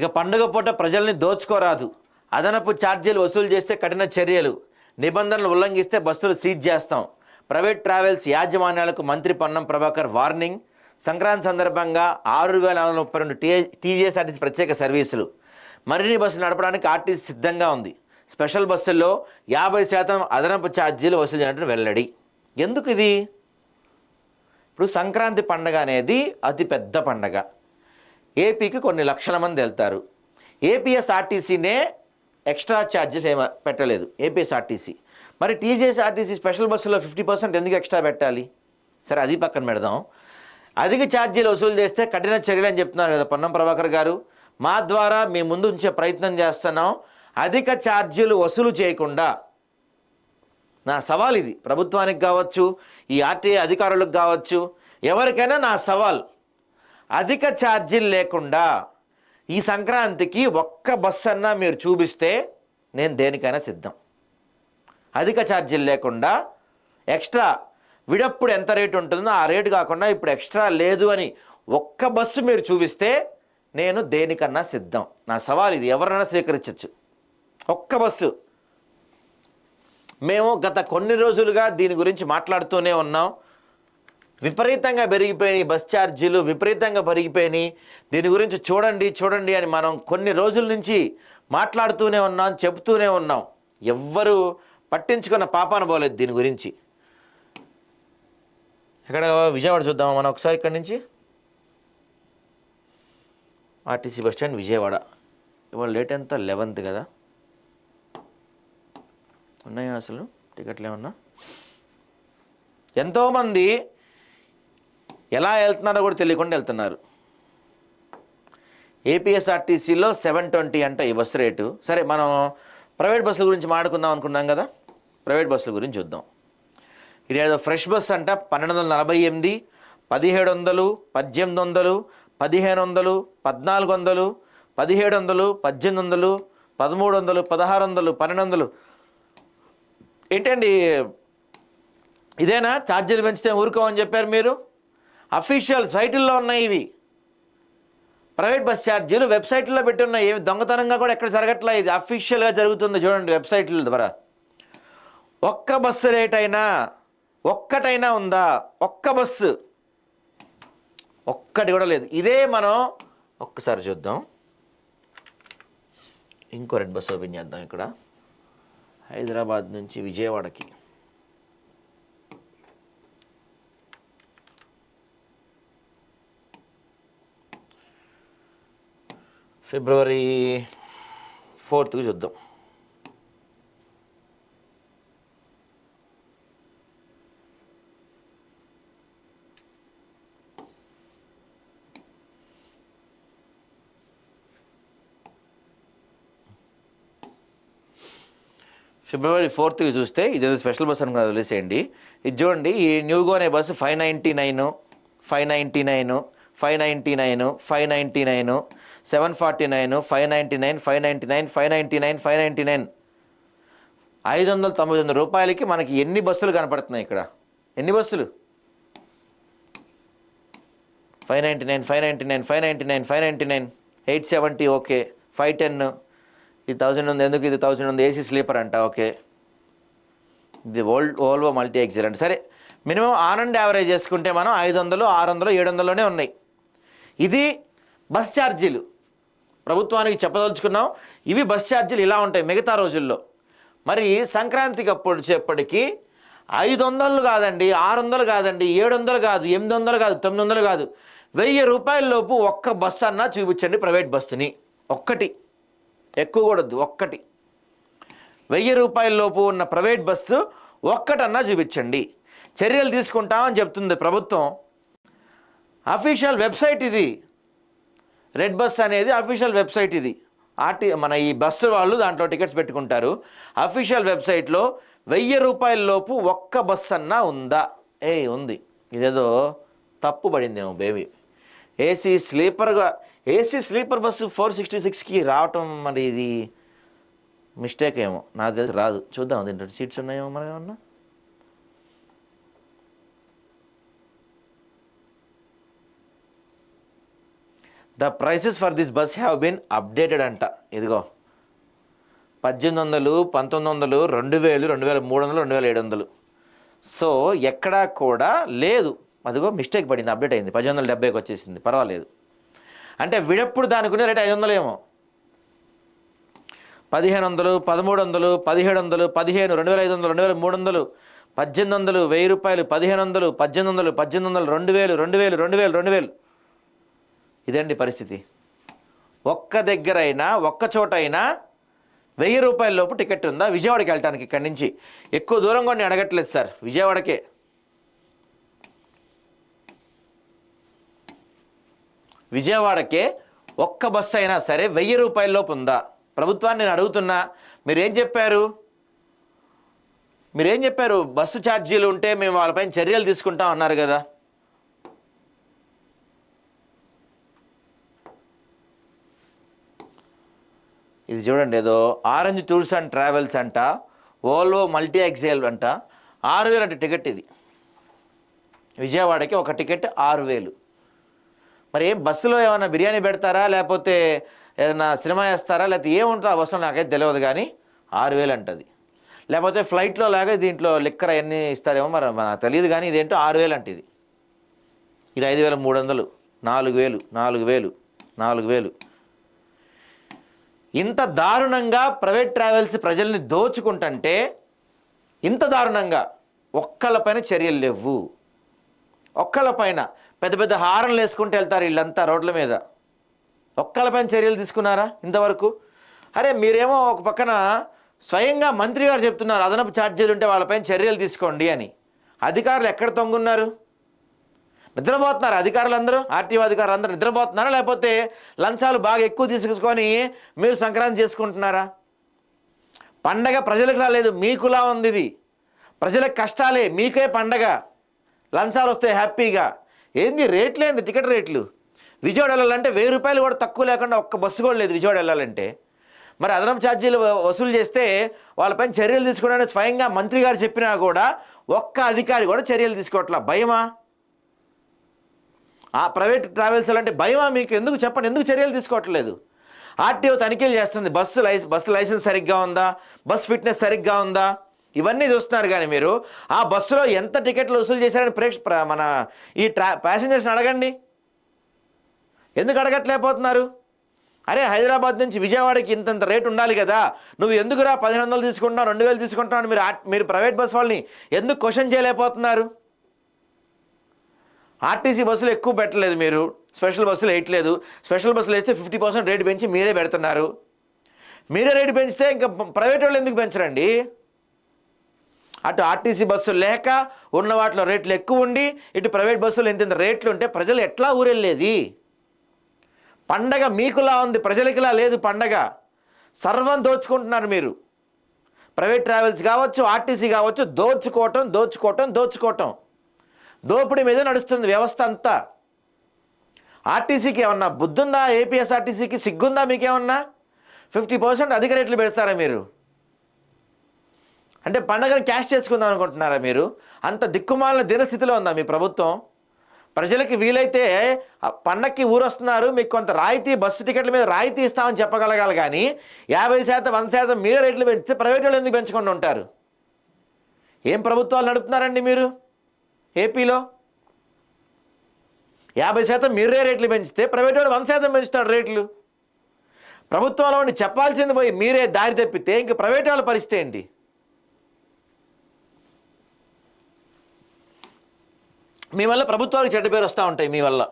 ఇక పండుగ పూట ప్రజల్ని దోచుకోరాదు. అదనపు ఛార్జీలు వసూలు చేస్తే కఠిన చర్యలు. నిబంధనలు ఉల్లంఘిస్తే బస్సులు సీజ్ చేస్తాం. ప్రైవేట్ ట్రావెల్స్ యాజమాన్యాలకు మంత్రి పొన్నం ప్రభాకర్ వార్నింగ్. సంక్రాంతి సందర్భంగా ఆరు వేల నాలుగు ముప్పై రెండు టీ టీజీఎస్ఆర్టీసీ ప్రత్యేక సర్వీసులు. మరిన్ని బస్సులు నడపడానికి ఆర్టీసీ సిద్ధంగా ఉంది. స్పెషల్ బస్సుల్లో యాభై శాతం అదనపు ఛార్జీలు వసూలు చేయడం వెల్లడి. ఎందుకు ఇది? ఇప్పుడు సంక్రాంతి పండగ అనేది అతిపెద్ద పండగ. ఏపీకి కొన్ని లక్షల మంది వెళ్తారు. ఏపీఎస్ఆర్టీసీనే ఎక్స్ట్రా ఛార్జెస్ ఏమ పెట్టలేదు. ఏపీఎస్ఆర్టీసీ. మరి టీజీఎస్ఆర్టీసీ స్పెషల్ బస్సులో ఫిఫ్టీ పర్సెంట్ ఎందుకు ఎక్స్ట్రా పెట్టాలి? సరే అది పక్కన పెడదాం. అధిక ఛార్జీలు వసూలు చేస్తే కఠిన చర్యలు అని చెప్తున్నారు కదా పొన్నం ప్రభాకర్ గారు. మా ద్వారా మీ ముందు ఉంచే ప్రయత్నం చేస్తున్నాం. అధిక ఛార్జీలు వసూలు చేయకుండా. నా సవాల్ ఇది. ప్రభుత్వానికి కావచ్చు ఈ ఆర్టీఏ అధికారులకు కావచ్చు ఎవరికైనా నా సవాల్. అధిక ఛార్జీలు లేకుండా ఈ సంక్రాంతికి ఒక్క బస్సు అన్నా మీరు చూపిస్తే నేను దేనికైనా సిద్ధం. అధిక ఛార్జీలు లేకుండా ఎక్స్ట్రా విడప్పుడు ఎంత రేటు ఉంటుందో ఆ రేటు కాకుండా ఇప్పుడు ఎక్స్ట్రా లేదు అని ఒక్క బస్సు మీరు చూపిస్తే నేను దేనికన్నా సిద్ధం. నా సవాల్ ఇది. ఎవరైనా స్వీకరించవచ్చు ఒక్క బస్సు మేము గత కొన్ని రోజులుగా దీని గురించి మాట్లాడుతూనే ఉన్నాం. విపరీతంగా పెరిగిపోయినాయి బస్ ఛార్జీలు విపరీతంగా పెరిగిపోయినాయి. దీని గురించి చూడండి చూడండి అని మనం కొన్ని రోజుల నుంచి మాట్లాడుతూనే ఉన్నాం చెబుతూనే ఉన్నాం. ఎవ్వరు పట్టించుకున్న పాపాన పోలేదు దీని గురించి. ఇక్కడ విజయవాడ చూద్దామా మనం ఒకసారి ఇక్కడి నుంచి? RTC bus stand Vijayawada. ఇవాళ లేట్ ఎంత? లెవెన్త్ కదా? ఉన్నాయా అసలు? టికెట్లు ఏమన్నా? ఎంతోమంది ఎలా వెళ్తున్నారో కూడా తెలియకుండా వెళ్తున్నారు. ఏపీఎస్ఆర్టీసీలో సెవెన్ ట్వంటీ అంట ఈ బస్సు రేటు. సరే మనం ప్రైవేట్ బస్సుల గురించి మాట్లాడుకుందాం అనుకున్నాం కదా? ప్రైవేట్ బస్సుల గురించి చూద్దాం. ఇది ఏదో ఫ్రెష్ బస్ అంట. పన్నెండు వందల నలభై ఎనిమిది పదిహేడు వందలు పద్దెనిమిది వందలు పదిహేను వందలు పద్నాలుగు వందలు పదిహేడు వందలు పద్దెనిమిది వందలు పదమూడు వందలు పదహారు వందలు పన్నెండు వందలు. ఏంటండి? ఇదేనా? ఛార్జీలు పెంచితే ఊరుకోమని చెప్పారు మీరు? అఫీషియల్ సైటుల్లో ఉన్నాయి ఇవి. ప్రైవేట్ బస్ ఛార్జీలు వెబ్సైట్లో పెట్టి ఉన్నాయి ఏమి దొంగతనంగా కూడా ఎక్కడ జరగట్లా ఇది అఫీషియల్గా జరుగుతుంది చూడండి వెబ్సైట్ల ద్వారా. ఒక్క బస్సు రేట్ అయినా ఒక్కటైనా ఉందా? ఒక్క బస్సు. ఒక్కటి కూడా లేదు. ఇదే మనం ఒక్కసారి చూద్దాం. ఇంకో రెడ్ బస్ ఓపెన్ చేద్దాం ఇక్కడ. హైదరాబాద్ నుంచి విజయవాడకి. ఫిబ్రవరి ఫోర్త్కి చూద్దాం. ఫిబ్రవరి ఫోర్త్కి చూస్తే ఇదేదో స్పెషల్ బస్ అని కాదు వదిలేసేయండి. ఇది చూడండి ఈ న్యూగో అనే bus five ninety nine five ninety nine five ninety nine five ninety nine seven forty nine five ninety nine five ninety nine five ninety nine five ninety nine. ఐదు వందల తొంభై తొమ్మిది రూపాయలకి మనకి ఎన్ని బస్సులు కనపడుతున్నాయి ఇక్కడ? ఎన్ని బస్సులు? Five ninety nine five ninety nine five ninety nine five ninety nine. Eight seventy okay. Five ten. ఇది థౌజండ్ ఉంది. ఎందుకు ఇది థౌజండ్ ఉంది? ఏసీ స్లీపర్ అంట ఓకే. ఇది ఓల్డ్ ఓల్వో మల్టీ ఎక్సెల్ అంట. సరే మినిమం ఆనండ్ యావరేజ్ చేసుకుంటే మనం ఐదు వందలు ఆరు వందలు ఏడు వందలునే ఉన్నాయి. ఇది బస్ ఛార్జీలు. ప్రభుత్వానికి చెప్పదలుచుకున్నాం. ఇవి బస్ ఛార్జీలు ఇలా ఉంటాయి మిగతా రోజుల్లో. మరి సంక్రాంతికి అప్పుడు చెప్పటికి ఐదు వందలు కాదండి ఆరు వందలు కాదండి ఏడు వందలు కాదు ఎనిమిది వందలు కాదు తొమ్మిది వందలు కాదు. వెయ్యి రూపాయలలోపు ఒక్క బస్సు అన్నా చూపించండి ప్రైవేట్ బస్సుని. ఒక్కటి. ఎక్కువ కూడా ఒక్కటి. వెయ్యి రూపాయల లోపు ఉన్న ప్రైవేట్ బస్సు ఒక్కటన్నా చూపించండి. చర్యలు తీసుకుంటామని చెప్తుంది ప్రభుత్వం. అఫీషియల్ వెబ్సైట్ ఇది. రెడ్ బస్ అనేది అఫీషియల్ వెబ్సైట్ ఇది. ఆర్టీ మన ఈ బస్సు వాళ్ళు దాంట్లో టికెట్స్ పెట్టుకుంటారు. అఫీషియల్ వెబ్సైట్లో వెయ్యి రూపాయల లోపు ఒక్క బస్సు అన్నా ఉందా? ఏ ఉంది. ఇదేదో తప్పు పడిందేమో baby. AC స్లీపర్గా AC sleeper bus four sixty సిక్స్కి రావటం మరి ఇది మిస్టేక్ ఏమో. నాకు తెలిసి రాదు. చూద్దాం దీంట్లో సీట్స్ ఉన్నాయేమో మరి ఏమన్నా? The prices for this bus have been updated అంట. ఇదిగో. పద్దెనిమిది వందలు పంతొమ్మిది వందలు రెండు వేలు రెండు వేల మూడు వందలు రెండు వేల ఏడు వందలు. సో ఎక్కడా కూడా లేదు. అదిగో మిస్టేక్ పడింది అప్డేట్ అయింది. పద్దెనిమిది వందల డెబ్బైకి వచ్చేసింది. పర్వాలేదు. అంటే విడప్పుడు దానికి రేట్ ఐదు వందలేమో. పదిహేను వందలు పదమూడు వందలు పదిహేడు వందలు పదిహేను రెండు వేల ఐదు వందలు రెండు వేల మూడు వందలు పద్దెనిమిది వందలు వెయ్యి రూపాయలు పదిహేను వందలు పద్దెనిమిది వందలు పద్దెనిమిది వందలు రెండు వేలు రెండు వేలు రెండు వేలు రెండు వేలు. ఇదండి పరిస్థితి. ఒక్క దగ్గరైనా ఒక్క చోటైనా వెయ్యి రూపాయల లోపు టికెట్ ఉందా? విజయవాడకి వెళ్ళటానికి ఇక్కడి నుంచి. ఎక్కువ దూరం కూడా నేను అడగట్లేదు సార్. విజయవాడకే. విజయవాడకే ఒక్క బస్సు అయినా సరే వెయ్యి రూపాయల లోపు ఉందా? ప్రభుత్వాన్ని నేను అడుగుతున్నా. మీరేం చెప్పారు? మీరేం చెప్పారు? బస్సు ఛార్జీలు ఉంటే మేము వాళ్ళపైన చర్యలు తీసుకుంటాం అన్నారు కదా. ఇది చూడండి ఏదో ఆరెంజ్ టూర్స్ అండ్ ట్రావెల్స్ అంట ఓల్వో మల్టీ ఎక్సేల్ అంట ఆరు వేలు అంటే టికెట్ ఇది. విజయవాడకి ఒక టికెట్ ఆరు వేలు. మరి ఏం బస్సులో ఏమైనా బిర్యానీ పెడతారా లేకపోతే ఏదైనా సినిమా వేస్తారా లేకపోతే ఏముంటుందో ఆ బస్సులో నాకైతే తెలియదు కానీ ఆరు వేలు అంటది. లేకపోతే ఫ్లైట్లో లాగా దీంట్లో లిక్కర్ అవన్నీ ఇస్తారేమో మరి నాకు తెలియదు కానీ ఇదేంటో ఆరు వేలు అంటే ఇది. ఇది ఐదు వేల మూడు వందలు నాలుగు వేలు నాలుగు వేలు నాలుగు వేలు. ఇంత దారుణంగా ప్రైవేట్ ట్రావెల్స్ ప్రజల్ని దోచుకుంటుంటే ఇంత దారుణంగా ఒక్కలపైన చర్యలు లేవు. ఒక్కలపైన పెద్ద పెద్ద హారం వేసుకుంటూ వెళ్తారు వీళ్ళంతా రోడ్ల మీద. ఒక్కలపైన చర్యలు తీసుకున్నారా ఇంతవరకు? అరే మీరేమో ఒక పక్కన స్వయంగా మంత్రి గారు చెప్తున్నారు అదనపు ఛార్జీలు ఉంటే వాళ్ళపైన చర్యలు తీసుకోండి అని. అధికారులు ఎక్కడ తొంగున్నారు? నిద్రపోతున్నారు అధికారులందరూ ఆర్టీఓ అధికారులు అందరూ నిద్రపోతున్నారా? లేకపోతే లంచాలు బాగా ఎక్కువ తీసుకొని మీరు సంక్రాంతి చేసుకుంటున్నారా? పండగ ప్రజలకు రాలేదు మీకులా ఉంది ఇది. ప్రజలకు కష్టాలే మీకే పండగ. లంచాలు వస్తాయి హ్యాపీగా. ఏంది రేట్లు ఏంది టికెట్ రేట్లు? విజయవాడ వెళ్ళాలంటే వెయ్యి రూపాయలు కూడా తక్కువ లేకుండా ఒక్క బస్సు కూడా లేదు విజయవాడ వెళ్ళాలంటే. మరి అదనపు ఛార్జీలు వసూలు చేస్తే వాళ్ళపైన చర్యలు తీసుకోవడానికి స్వయంగా మంత్రి గారు చెప్పినా కూడా ఒక్క అధికారి కూడా చర్యలు తీసుకోవట్లా. భయమా? ఆ ప్రైవేట్ ట్రావెల్స్ అంటే భయమా మీకు? ఎందుకు చెప్పండి? ఎందుకు చర్యలు తీసుకోవట్లేదు? ఆర్టీఓ తనిఖీలు చేస్తుంది. బస్సు లైస్ బస్సు లైసెన్స్ సరిగ్గా ఉందా? బస్ ఫిట్నెస్ సరిగ్గా ఉందా? ఇవన్నీ చూస్తున్నారు కానీ మీరు. ఆ బస్సులో ఎంత టికెట్లు వసూలు చేశారని ప్రేక్ష ప్ర- మన ఈ ట్రా ప్యాసింజర్స్ని అడగండి. ఎందుకు అడగట్లేకపోతున్నారు? అరే హైదరాబాద్ నుంచి విజయవాడకి ఇంతంత రేట్ ఉండాలి కదా. నువ్వు ఎందుకురా పదిహేను వందలు తీసుకుంటున్నావు రెండు వేలు తీసుకుంటున్నావు అని మీరు మీరు ప్రైవేట్ బస్ వాళ్ళని ఎందుకు క్వశ్చన్ చేయలేకపోతున్నారు? ఆర్టీసీ బస్సులు ఎక్కువ పెట్టలేదు మీరు. స్పెషల్ బస్సులు వేయట్లేదు. స్పెషల్ బస్సులు వేస్తే ఫిఫ్టీ పర్సెంట్ రేటు పెంచి మీరే పెడుతున్నారు. మీరే రేటు పెంచితే ఇంకా ప్రైవేట్ వాళ్ళు ఎందుకు పెంచరండి? అటు ఆర్టీసీ బస్సులు లేక ఉన్న వాటిలో రేట్లు ఎక్కువ ఉండి ఇటు ప్రైవేట్ బస్సులు ఎంత రేట్లు ఉంటే ప్రజలు ఎట్లా ఊరెళ్ళేది? పండగ మీకులా ఉంది ప్రజలకిలా లేదు పండగ. సర్వం దోచుకుంటున్నారు మీరు. ప్రైవేట్ ట్రావెల్స్ కావచ్చు ఆర్టీసీ కావచ్చు దోచుకోవటం దోచుకోవటం దోచుకోవటం. దోపిడీ మీద నడుస్తుంది వ్యవస్థ అంతా. ఆర్టీసీకి ఏమన్నా బుద్ధుందా? ఏపీఎస్ఆర్టీసీకి సిగ్గుందా మీకేమన్నా? ఫిఫ్టీ పర్సెంట్ అధిక రేట్లు పెడతారా మీరు? అంటే పండగను క్యాష్ చేసుకుందాం అనుకుంటున్నారా మీరు? అంత దిక్కుమాలిన దినస్థితిలో ఉందా మీ ప్రభుత్వం? ప్రజలకి వీలైతే పండక్కి ఊరు వస్తున్నారు మీకు కొంత రాయితీ బస్సు టికెట్ల మీద రాయితీ ఇస్తామని చెప్పగలగాలి కానీ యాభై శాతం వంద శాతం మీరే రేట్లు పెంచితే ప్రైవేట్ వాళ్ళు ఎందుకు పెంచకుండా ఉంటారు? ఏం ప్రభుత్వాలు నడుపుతున్నారండి మీరు? ఏపీలో యాభై శాతం మీరే రేట్లు పెంచితే ప్రైవేట్ వాడు వంద శాతం పెంచుతాడు రేట్లు. ప్రభుత్వంలో చెప్పాల్సింది పోయి మీరే దారి తప్పితే ఇంక ప్రైవేట్ వాళ్ళ పరిస్థితి ఏంటి? మీ వల్ల ప్రభుత్వాలకు చెడ్డ పేరు వస్తూ ఉంటాయి మీ వల్ల.